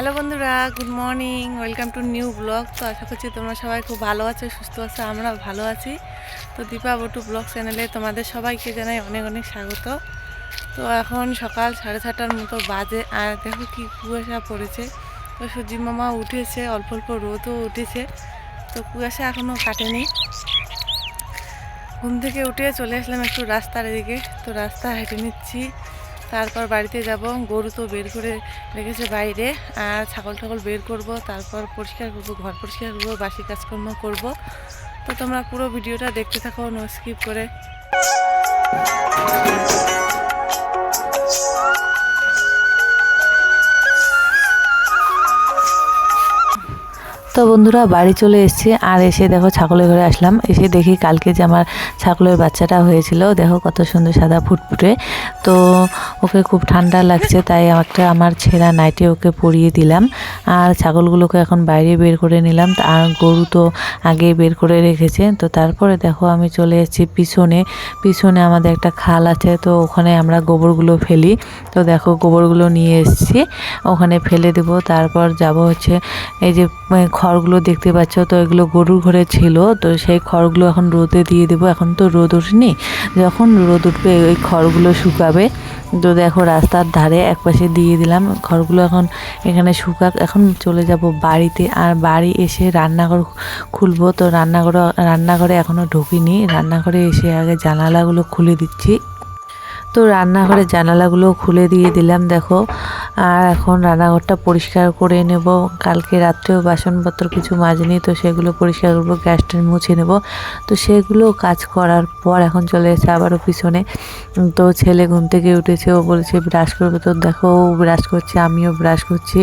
Hello বন্ধুরা good morning welcome to new blog তো আশা করছি তোমরা সবাই খুব ভালো আছো, সুস্থ আছো আমরা ভালো আছি। তো দীপা বটু ব্লগ চ্যানেলে তোমাদের সবাইকে জানাই অনেক অনেক স্বাগত। তো এখন সকাল সাড়ে ছটার মতো বাজে, আর দেখো কি কুয়াশা পড়েছে। তো সূর্যি মামা উঠেছে, অল্প অল্প রোদও উঠেছে। তো কুয়াশা এখনও কাটেনি। ঘুম থেকে উঠে চলে আসলাম একটু রাস্তার এদিকে। তো রাস্তা হেঁটে নিচ্ছি। তারপর বাড়িতে যাব, গরু তো বের করে রেখেছে বাইরে, আর ছাগল টাগল বের করব, তারপর পরিষ্কার করব, ঘর পরিষ্কার করব, বাসি কাজকর্ম করব। তো তোমরা পুরো ভিডিওটা দেখতে থাকো নো স্কিপ করে। তো বন্ধুরা, বাড়ি চলে এসেছি। আর এসে দেখো ছাগলের ঘরে আসলাম। এসে দেখি কালকে যে আমার ছাগলের বাচ্চাটা হয়েছিল, দেখো কত সুন্দর সাদা ফুটফুটে। তো ওকে খুব ঠান্ডা লাগছে, তাই একটা আমার ছেঁড়া নাইটে ওকে পরিয়ে দিলাম। আর ছাগলগুলোকে এখন বাইরে বের করে নিলাম। আর গরু তো আগে বের করে রেখেছে। তো তারপরে দেখো আমি চলে এসেছি পিছনে। পিছনে আমাদের একটা খাল আছে, তো ওখানে আমরা গোবরগুলো ফেলি। তো দেখো গোবরগুলো নিয়ে এসেছি, ওখানে ফেলে দেবো। তারপর যাব হচ্ছে এই যে খড়গুলো দেখতে পাচ্ছ, তো এগুলো গরুর ঘরে ছিল, তো সেই খড়গুলো এখন রোদে দিয়ে দেবো। এখন তো রোদ ওঠেনি। যখন রোদ উঠবে, ওই খড়গুলো শুকাবে। তো দেখো রাস্তার ধারে একপাশে দিয়ে দিলাম, খড়গুলো এখন এখানে শুকাক। এখন চলে যাব বাড়িতে, আর বাড়ি এসে রান্নাঘর খুলবো। তো রান্নাঘরে রান্নাঘরে এখনও ঢুকিনি। রান্নাঘরে এসে আগে জানালাগুলো খুলে দিচ্ছি। তো রান্নাঘরের জানালাগুলো খুলে দিয়ে দিলাম, দেখো। আর এখন রান্নাঘরটা পরিষ্কার করে নেব। কালকে রাত্রেও বাসনপত্র কিছু মাজনি, তো সেগুলো পরিষ্কার করব, গ্যাসটা মুছে নেব। তো সেগুলো কাজ করার পর এখন চলে এসেছে আবারও পিছনে। তো ছেলে ঘুম থেকে উঠেছে, ও বলেছে, ব্রাশ করবে তো? দেখো, ও ব্রাশ করছে, আমিও ব্রাশ করছি।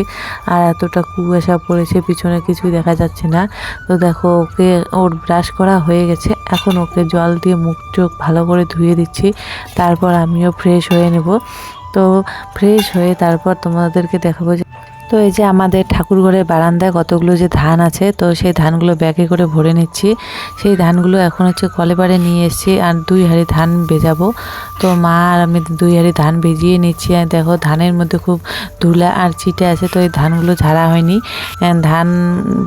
আর এতটা কুয়াশা পড়েছে, পিছনে কিছুই দেখা যাচ্ছে না। তো দেখো, ওকে, ওর ব্রাশ করা হয়ে গেছে। এখন ওকে জল দিয়ে মুখ চোখ ভালো করে ধুয়ে দিচ্ছি, তারপর আমিও ফ্রেশ হয়ে নেব। তো ফ্রেশ হয়ে তারপর তোমাদেরকে দেখাবো যে, তো এই যে আমাদের ঠাকুর ঘরের বারান্দায় কতগুলো যে ধান আছে, তো সেই ধানগুলো ব্যাগে করে ভরে নিচ্ছি। সেই ধানগুলো এখন হচ্ছে কলেবারে নিয়ে এসেছি আর দুই হাড়ি ধান ভেজাবো। তো মা আর আমি দুই হাঁড়ি ধান ভিজিয়ে নিচ্ছি। আর দেখো ধানের মধ্যে খুব ধুলা আর চিটে আছে, তো এই ধানগুলো ঝাড়া হয়নি। ধান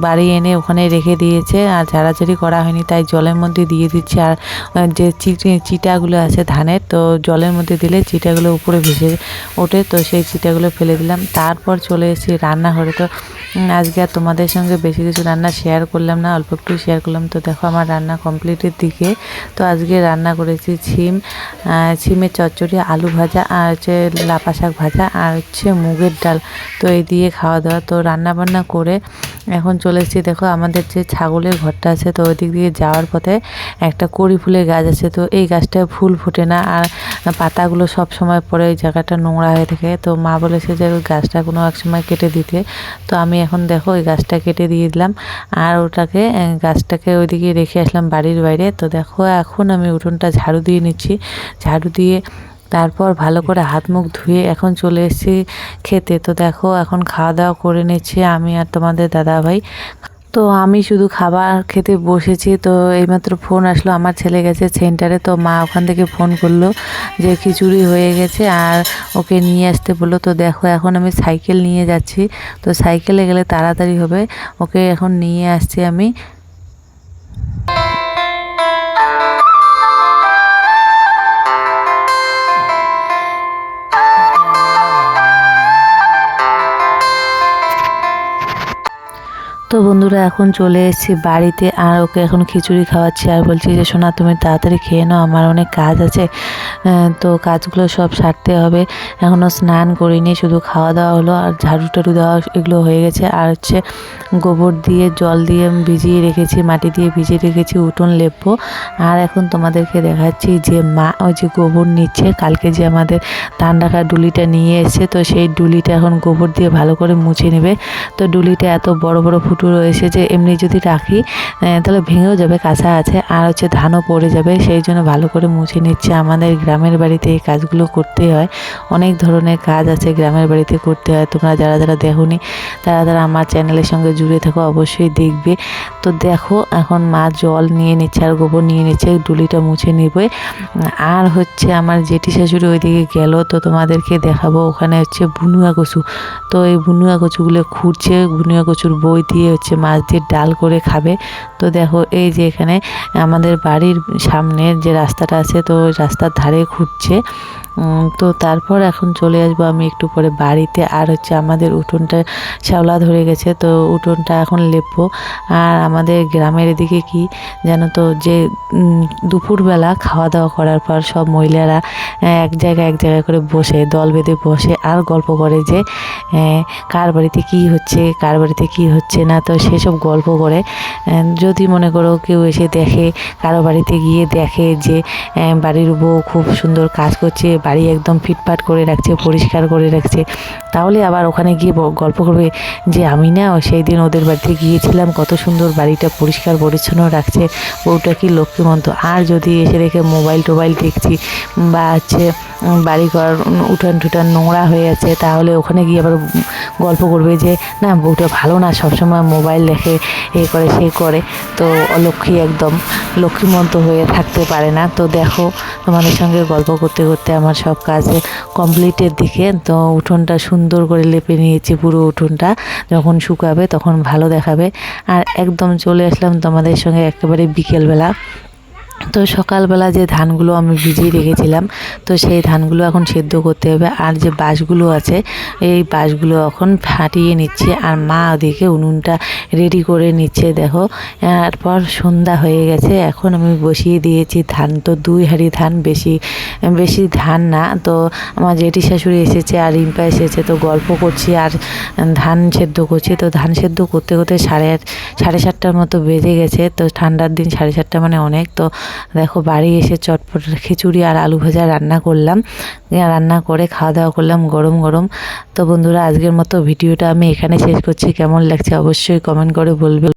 বাড়ি এনে ওখানে রেখে দিয়েছে আর ঝাড়াঝাড়ি করা হয়নি, তাই জলের মধ্যে দিয়ে দিচ্ছি। আর যে চিটাগুলো আছে ধানের, তো জলের মধ্যে দিলে চিটাগুলো উপরে ভেসে ওঠে, তো সেই চিটাগুলো ফেলে দিলাম। তারপর চলে এসেছি রান্নাঘরে। তো আজকে আর তোমাদের সঙ্গে বেশি কিছু রান্না শেয়ার করলাম না, অল্প একটু শেয়ার করলাম। তো দেখো আমার রান্না কমপ্লিটের দিকে। তো আজকে রান্না করেছি ছিম ছিমের চচ্চড়ি, আলু ভাজা, আর হচ্ছে লাপা শাক ভাজা, আর হচ্ছে মুগের ডাল। তো এই দিয়ে খাওয়া দাওয়া। তো রান্নাবান্না করে এখন চলে এসেছি, দেখো আমাদের যে ছাগলের ঘরটা আছে, তো ওই দিক দিয়ে যাওয়ার পথে একটা কড়ি ফুলের গাছ আছে, তো এই গাছটায় ফুল ফোটে না আর পাতাগুলো সব সময় পরে ওই জায়গাটা নোংরা হয়ে থাকে। তো মা বলেছে যে ওই গাছটা কোনো এক সময় কেটে দিতে। তো আমি এখন দেখো ওই গাছটা কেটে দিয়ে দিলাম আর ওটাকে গাছটাকে ওইদিকে রেখে আসলাম বাড়ির বাইরে। তো দেখো এখন আমি উঠোনটা ঝাড়ু দিয়ে নিচ্ছি। ঝাড়ু দিয়ে তারপর ভালো করে হাত মুখ ধুয়ে এখন চলে এসেছি খেতে। তো দেখো, এখন খাওয়া দাওয়া করে নিচ্ছি আমি আর তোমাদের দাদা ভাই তো আমি শুধু খাবার খেতে বসেছি, তো এইমাত্র ফোন আসলো, আমার ছেলে গেছে সেন্টারে, তো মা ওখান থেকে ফোন করল যে খিচুড়ি হয়ে গেছে আর ওকে নিয়ে আসতে বলল। তো দেখো, এখন আমি সাইকেল নিয়ে যাচ্ছি, তো সাইকেলে গেলে তাড়াতাড়ি হবে, ওকে এখন নিয়ে আসছি আমি। তো বন্ধুরা, এখন চলে এসেছি বাড়িতে আর ওকে এখন খিচুড়ি খাওয়াচ্ছি আর বলছি যে, সোনা, তুমি তাড়াতাড়ি খেয়ে নাও, আমার অনেক কাজ আছে তো কাজগুলো সব সারতে হবে। এখনও স্নান করিনি, শুধু খাওয়া দাওয়া হলো আর ঝাড়ু টাড়ু দেওয়া এগুলো হয়ে গেছে। আর হচ্ছে গোবর দিয়ে, জল দিয়ে ভিজিয়ে রেখেছি, মাটি দিয়ে ভিজিয়ে রেখেছি উঠোন লেপবো আর এখন তোমাদেরকে দেখাচ্ছি যে, মা ওই যে গোবর নিচ্ছে, কালকে যে আমাদের ধান রাখার ডুলিটা নিয়ে এসছে, তো সেই ডুলিটা এখন গোবর দিয়ে ভালো করে মুছে নেবে। তো ডুলিটা এত বড় বড় ফুট ফুটো রয়েছে যে এমনি যদি রাখি তাহলে ভেঙেও যাবে, কাঁচা আছে। আর হচ্ছে ধানও পড়ে যাবে, সেই জন্য ভালো করে মুছে নিচ্ছে। আমাদের গ্রামের বাড়িতে এই কাজগুলো করতে হয়। অনেক ধরনের কাজ আছে গ্রামের বাড়িতে করতে হয়। তোমরা যারা যারা দেখোনি, তারা তারা আমার চ্যানেলের সঙ্গে জুড়ে থাকো, অবশ্যই দেখবে। তো দেখো, এখন মা জল নিয়ে নিচ্ছে আর গোবর নিয়ে নিচ্ছে ডুলিটা মুছে নেবে। আর হচ্ছে আমার জেঠি শাশুড়ি ওইদিকে গেল, তো তোমাদেরকে দেখাবো। ওখানে হচ্ছে বুনুয়া কচু। তো এই বুনুয়া কচুগুলো খুঁড়ছে, বুনুয়া কচুর বই দিয়ে হচ্ছে মাছ দিয়ে ডাল করে খাবে। তো দেখো এই যে এখানে আমাদের বাড়ির সামনে যে রাস্তাটা আছে তো রাস্তার ধারে উম, তো তারপর এখন চলে আসব আমি একটু পরে বাড়িতে। আর হচ্ছে আমাদের উঠোনটা শ্যাওলা ধরে গেছে, তো উঠোনটা এখন লেপবো। আর আমাদের গ্রামের এদিকে কি জানো তো, যে দুপুরবেলা খাওয়া দাওয়া করার পর সব মহিলারা এক জায়গায় এক জায়গায় করে বসে, দল বেঁধে বসে আর গল্প করে যে কার বাড়িতে কি হচ্ছে, কার বাড়িতে কি হচ্ছে না, তো সেসব গল্প করে। যদি মনে করো কেউ এসে দেখে, কারও বাড়িতে গিয়ে দেখে যে বাড়ির বউ খুব সুন্দর কাজ করছে বাড়ি একদম ফিটফাট করে রাখছে, পরিষ্কার করে রাখছে। তাহলে আবার ওখানে গিয়ে গল্প করবে যে, আমি না সেই দিন ওদের বাড়িতে গিয়েছিলাম, কত সুন্দর বাড়িটা পরিষ্কার, পরিচ্ছন্ন রাখছে। বউটা কি লক্ষ্মীমন্ত? আর যদি এসে দেখে মোবাইল টোবাইল দেখছি বা হচ্ছে বাড়িঘর উঠান টুটান নোংরা হয়ে আছে, তাহলে ওখানে গিয়ে আবার গল্প করবে যে, না বউটা ভালো না, সবসময় মোবাইল দেখে, এ করে, সে করে। তো অলক্ষ্মী একদম লক্ষ্মীমন্ত হয়ে থাকতে পারে না। তো দেখো তোমাদের সঙ্গে গল্প করতে করতে আমার সব কাজ কমপ্লিটের দিকে। তো উঠোনটা সুন্দর করে লেপে নিয়েছি পুরো উঠোনটা। যখন শুকাবে তখন ভালো দেখাবে। আর একদম চলে আসলাম তোমাদের সঙ্গে একেবারে বিকেলবেলা। তো সকালবেলা যে ধানগুলো আমি ভিজিয়ে রেখেছিলাম, তো সেই ধানগুলো এখন সেদ্ধ করতে হবে। আর যে বাঁশগুলো আছে, এই বাঁশগুলো এখন ফাটিয়ে নিচ্ছে। আর মা ওদিকে উনুনটা রেডি করে নিচ্ছে, দেখো। তারপর সন্ধ্যা হয়ে গেছে, এখন আমি বসিয়ে দিয়েছি ধান। তো দুই হাঁড়ি ধান, বেশি বেশি ধান না। তো আমার জেঠি শাশুড়ি এসেছে আর রিম্পা এসেছে, তো গল্প করছি আর ধান সেদ্ধ করছি। তো ধান সেদ্ধ করতে করতে সাড়ে সাড়ে সাতটার মতো বেজে গেছে। তো ঠান্ডার দিন সাড়ে সাতটা মানে অনেক। তো দেখো, বাড়ি এসে চটপট খিচুড়ি আর আলু ভাজা রান্না করলাম। রান্না করে খাওয়া দাওয়া করলাম গরম গরম। তো বন্ধুরা, আজকের মতো ভিডিওটা আমি এখানে শেষ করছি। কেমন লাগছে অবশ্যই কমেন্ট করে বলবে।